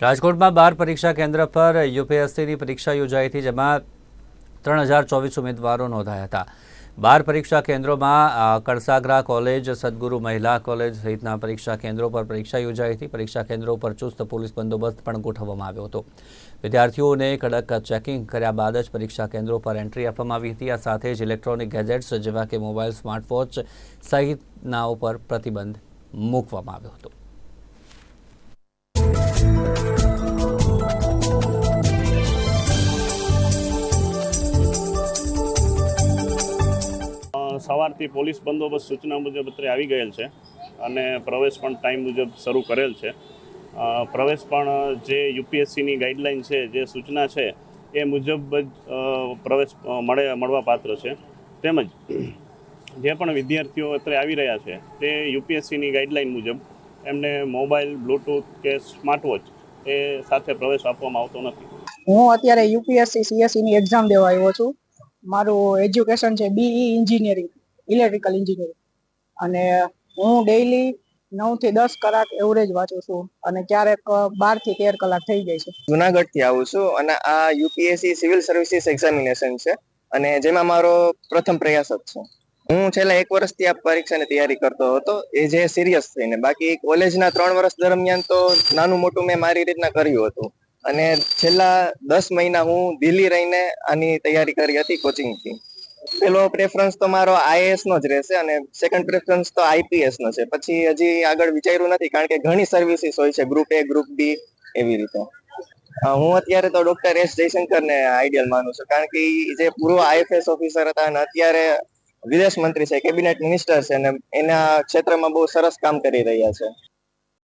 રાજકોટમાં બાર પરીક્ષા કેન્દ્ર પર યુપીએસસીની પરીક્ષા યોજાઈ હતી, જેમાં ત્રણ હજાર ચોવીસ ઉમેદવારો નોંધાયા હતા. બાર પરીક્ષા કેન્દ્રોમાં કળસાગરા કોલેજ, સદગુરુ મહિલા કોલેજ સહિતના પરીક્ષા કેન્દ્રો પર પરીક્ષા યોજાઈ હતી. પરીક્ષા કેન્દ્રો પર ચુસ્ત પોલીસ બંદોબસ્ત પણ ગોઠવવામાં આવ્યો હતો. વિદ્યાર્થીઓને કડક ચેકિંગ કર્યા બાદ જ પરીક્ષા કેન્દ્રો પર એન્ટ્રી આપવામાં આવી હતી. આ સાથે જ ઇલેક્ટ્રોનિક ગેજેટ્સ જેવા કે મોબાઈલ સ્માર્ટવોચ સહિતના ઉપર પ્રતિબંધ મૂકવામાં આવ્યો હતો. સવારથી પોલીસ બંદોબસ્ત સૂચના મુજબ અત્રે આવી ગયેલ છે અને પ્રવેશ પણ ટાઈમ મુજબ શરૂ કરેલ છે. પ્રવેશ પણ જે યુપીએસસીની ગાઈડલાઈન છે, જે સૂચના છે, એ મુજબ જ પ્રવેશ મળે, મળવા પાત્ર છે. તેમજ જે પણ વિદ્યાર્થીઓ અત્રે આવી રહ્યા છે, તે યુપીએસસીની ગાઈડલાઈન મુજબ એમને મોબાઈલ, બ્લૂટૂથ કે સ્માર્ટવોચ એ સાથે પ્રવેશ આપવામાં આવતો નથી. હું અત્યારે યુપીએસસી, સીએસસીની એક્ઝામ દેવા આવ્યો છું. મારું એજ્યુકેશન છે, બીઈ એન્જિનિયરિંગ ઇલેક્ટ્રિકલ એન્જિનિયરિંગ અને હું ડેઈલી નવથી દસ કલાક એવરેજ વાંચું છું અને ક્યારેક બારથી તેર કલાક થઈ જાય છે. જુનાગઢથી આવું છું અને આ યુપીએસસી સિવિલ સર્વિસીસ એક્ઝામિનેશન છે અને જેમાં મારો પ્રથમ પ્રયાસ જ છે. હું છેલ્લા એક વર્ષથી આ પરીક્ષાની તૈયારી કરતો હતો, એ જે સિરિયસ થઈને બાકી કોલેજના ત્રણ વર્ષ દરમિયાન તો નાનું મોટું મેં મારી રીતના કર્યું હતું. અને છેલ્લા દસ મહિના હું દિલ્હી રહીને આની તૈયારી કરી હતી કોચિંગથી પેલો પ્રેફરન્સ તો મારો આઈએએસ નો જ રહેશે અને સેકન્ડ પ્રેફરન્સ તો આઈપીએસ નો છે. પછી હજી આગળ વિચાર્યું નથી કારણ કે ઘણી સર્વિસીસ હોય છે ગ્રુપ એ ગ્રુપ બી એવી રીતે. હું અત્યારે તો ડોક્ટર એસ જયશંકર ને આઈડિયલ માનું છું કારણ કે જે પૂર્વ આઈએફએસ ઓફિસર હતા અને અત્યારે વિદેશ મંત્રી છે કેબિનેટ મિનિસ્ટર છે અને એના ક્ષેત્રમાં બહુ સરસ કામ કરી રહ્યા છે.